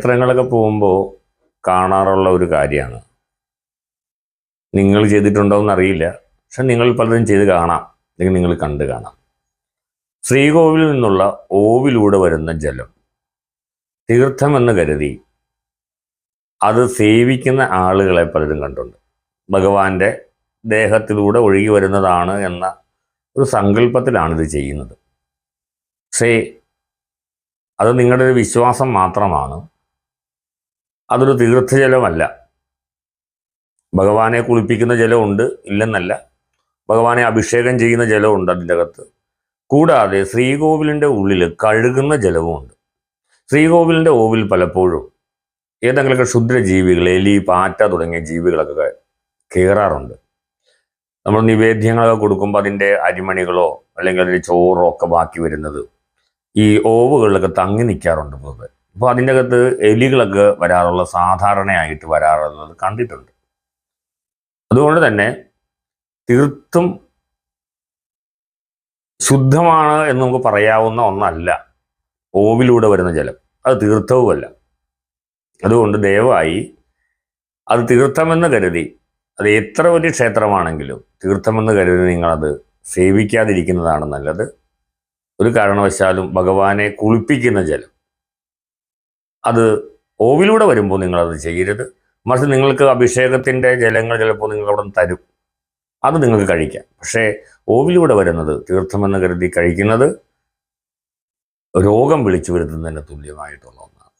ക്ഷേത്രങ്ങളൊക്കെ പോകുമ്പോൾ കാണാറുള്ള ഒരു കാര്യമാണ്. നിങ്ങൾ ചെയ്തിട്ടുണ്ടോ എന്നറിയില്ല പക്ഷെ നിങ്ങൾ പലതും ചെയ്ത് കാണാം. അല്ലെങ്കിൽ നിങ്ങൾ കണ്ട് കാണാം. ശ്രീകോവിലിൽ നിന്നുള്ള ഓവിലൂടെ വരുന്ന ജലം. തീർത്ഥമെന്ന് കരുതി അത് സേവിക്കുന്ന ആളുകളെ പലരും കണ്ടുണ്ട് ഭഗവാന്റെ ദേഹത്തിലൂടെ ഒഴുകി വരുന്നതാണ് എന്ന ഒരു സങ്കല്പത്തിലാണ് ഇത് ചെയ്യുന്നത്. പക്ഷേ അത് നിങ്ങളുടെ ഒരു വിശ്വാസം മാത്രമാണ്. അതൊരു തീർത്ഥജലമല്ല. ഭഗവാനെ കുളിപ്പിക്കുന്ന ജലമുണ്ട് ഇല്ലെന്നല്ല. ഭഗവാനെ അഭിഷേകം ചെയ്യുന്ന ജലമുണ്ട് അതിന്റെ അകത്ത് കൂടാതെ ശ്രീകോവിലിന്റെ ഉള്ളിൽ കഴുകുന്ന ജലവുമുണ്ട്. ശ്രീകോവിലിന്റെ ഓവിൽ പലപ്പോഴും ഏതെങ്കിലുമൊക്കെ ക്ഷുദ്രജീവികൾ എലി പാറ്റ തുടങ്ങിയ ജീവികളൊക്കെ കയറാറുണ്ട് നമ്മൾ നിവേദ്യങ്ങളൊക്കെ കൊടുക്കുമ്പോൾ അതിന്റെ അരിമണികളോ അല്ലെങ്കിൽ അതിന്റെ ചോറോ ഒക്കെ ബാക്കി വരുന്നത് ഈ ഓവുകളിലൊക്കെ തങ്ങി നിൽക്കാറുണ്ട് പൊതുവെ. അപ്പോൾ അതിന്റെ അകത്ത് എലികളൊക്കെ വരാറുള്ള സാധാരണയായിട്ട് വരാറുള്ളത് കണ്ടിട്ടുണ്ട്. അതുകൊണ്ട് തന്നെ തീർത്തും ശുദ്ധമാണ് എന്ന് നമുക്ക് പറയാവുന്ന ഒന്നല്ല. ഓവിലൂടെ വരുന്ന ജലം. അത് തീർത്ഥവുമല്ല. അതുകൊണ്ട് ദയവായി അത് തീർത്ഥമെന്ന് കരുതി അത് എത്ര വലിയ ക്ഷേത്രമാണെങ്കിലും തീർത്ഥമെന്ന് കരുതി നിങ്ങളത് സേവിക്കാതിരിക്കുന്നതാണ് നല്ലത്. ഒരു കാരണവശാലും ഭഗവാനെ കുളിപ്പിക്കുന്ന ജലം അത് ഓവിലൂടെ വരുമ്പോൾ നിങ്ങളത് ചെയ്യരുത്. മറിച്ച് നിങ്ങൾക്ക് അഭിഷേകത്തിന്റെ ജലങ്ങൾ ചിലപ്പോൾ നിങ്ങൾ അവിടെ തരും. അത് നിങ്ങൾക്ക് കഴിക്കാം. പക്ഷേ ഓവിലൂടെ വരുന്നത് തീർത്ഥമെന്ന് കരുതി കഴിക്കുന്നത് രോഗം വിളിച്ചു വരുത്തുന്നതിന് തുല്യമായിട്ടുള്ള ഒന്നാണ്.